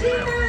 Gina!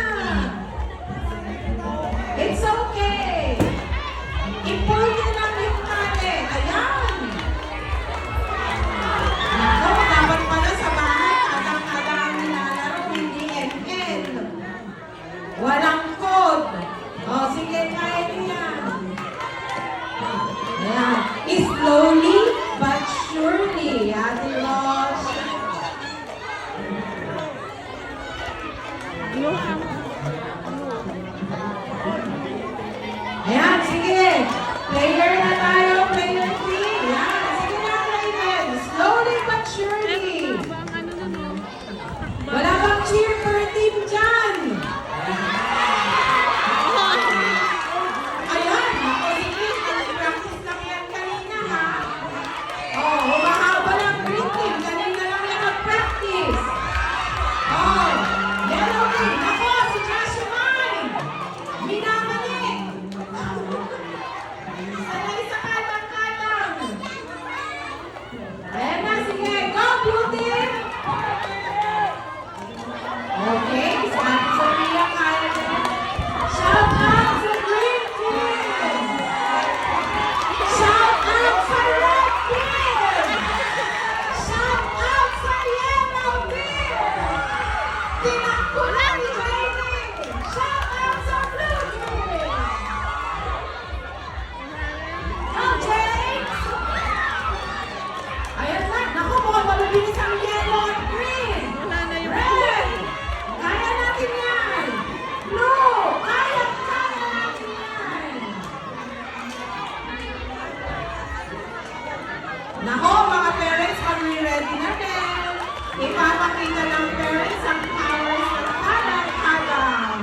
makita ng parents ang flowers ng halag-halag.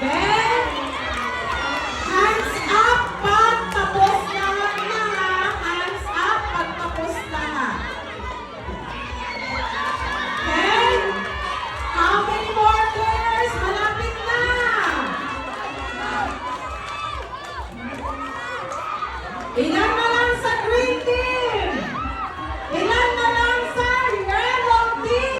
Then, hands up pag tapos lahat na ha. Hands up pag tapos lahat. Then, how many more players? Malapit na. Ilan na?